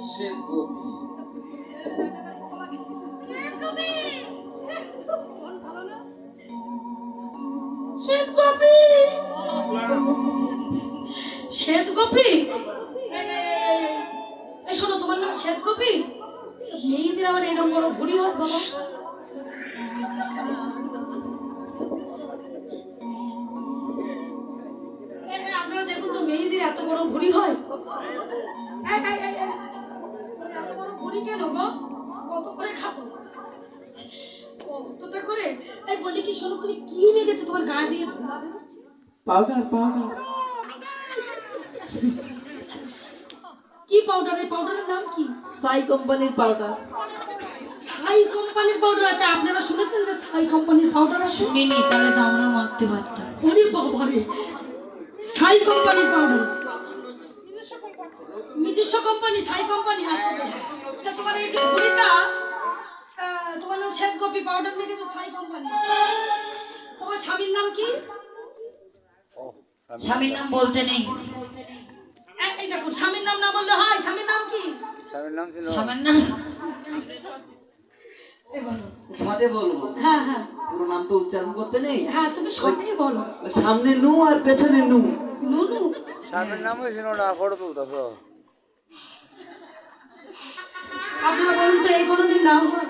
সে শোনো, তোমার নাম শ্বেত গোপী আবার এরকম বড় ভুড়ি হয় বাবা। আপনারা দেখুন তো, মেয়েদের এত বড় ভুড়ি হয়। কত করে খাব? কতটা করে? এই বলি কি শোনো তুমি কি মেখেছো তোমার গায়ে দিয়ে ধোলা বেরোচ্ছে। Powder powder. কি পাউডার? এই পাউডারের নাম কি? সাই কোম্পানির পাউডার। সাই কোম্পানির পাউডার? আছে আপনারা শুনেছেন যে সাই কোম্পানির পাউডার আছে? শুনিনি তাহলে তো আমরা মারতে পারতাম। ওরে বাবারে। সাই কোম্পানির পাউডার। নিজস্ব কোম্পানি সাই কোম্পানি। আছে তা তোমার এই যে কপি পাউডার মেখে তো সাই কোম্পানি তোমার স্বামীর নাম কি? স্বামীর নাম বলতে নেই। এই দেখুন স্বামীর নাম না বললে হয় স্বামীর নাম কি? স্বামীর নাম এই বলো। শর্টে বলব? হ্যাঁ হ্যাঁ। পুরো নাম তো উচ্চারণ করতে নেই? হ্যাঁ তুমি সঠিক বলো। সামনে নু আর পেছনে নু। নুনু স্বামীর নাম হয়েছিল না ফটো তুলতেছ আপনারা বলুন তো এই কোনোদিন নাম হয়?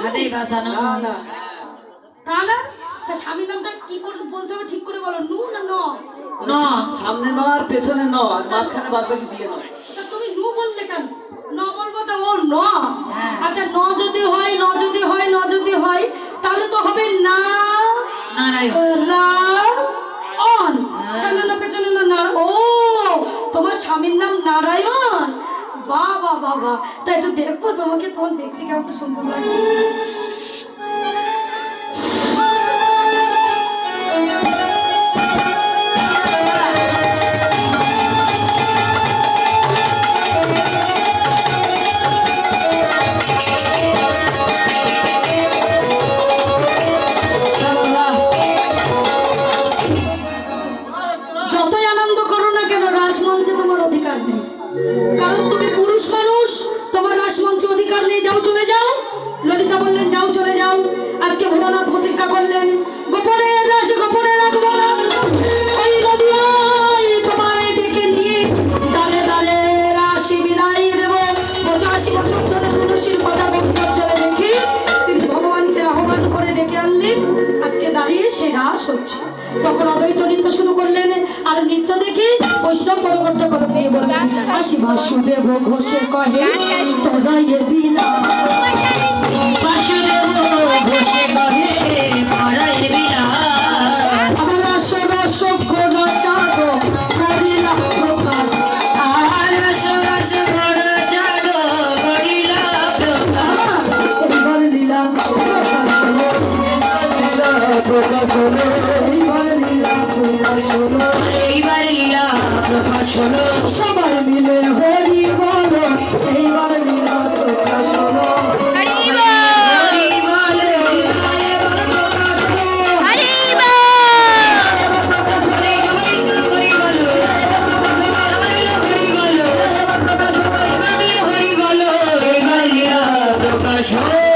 হাতেই ভাসানো না না তা না? তা স্বামীর নামটা কি করে বলতে হবে? ঠিক করে বলো। নু না ন? ন। সামনে ন আর পেছনে ন আর মাঝখানে বাদ বাকি দিয়ে নাও তা তুমি নু বললে কেন? ন বলব তা ও ন। হ্যাঁ। আচ্ছা ন যদি হয় ন যদি হয় ন যদি হয় তাহলে তো হবে না। নারায়ণ। রা অন। সামনে না পেছনে না নারা ও তোমার স্বামীর নাম নারায়ণ? বাবা বাবা তাই একটু দেখবো তোমাকে তোমার দেখতে কেমন সুন্দর লাগে ললিতা বললেন যাও চলে যাও। আজকে ভোলানাথ প্রতিজ্ঞা করলেন। গোপনে রাশি গোপনে রাখব না। তখন অদ্বৈত নৃত্য শুরু করলেন। আর নৃত্য দেখে বৈষ্ণব পদকর্ত করে দিয়ে বললেন আসি বাসুদেব ঘোষে কহে তোরাই বিনা। প্রকাশ হলো এবার লীলা প্রকাশ হলো এইবার লীলা প্রকাশ হলো সবার মিলে হরি বল এইবার লীলা প্রকাশ হলো হরি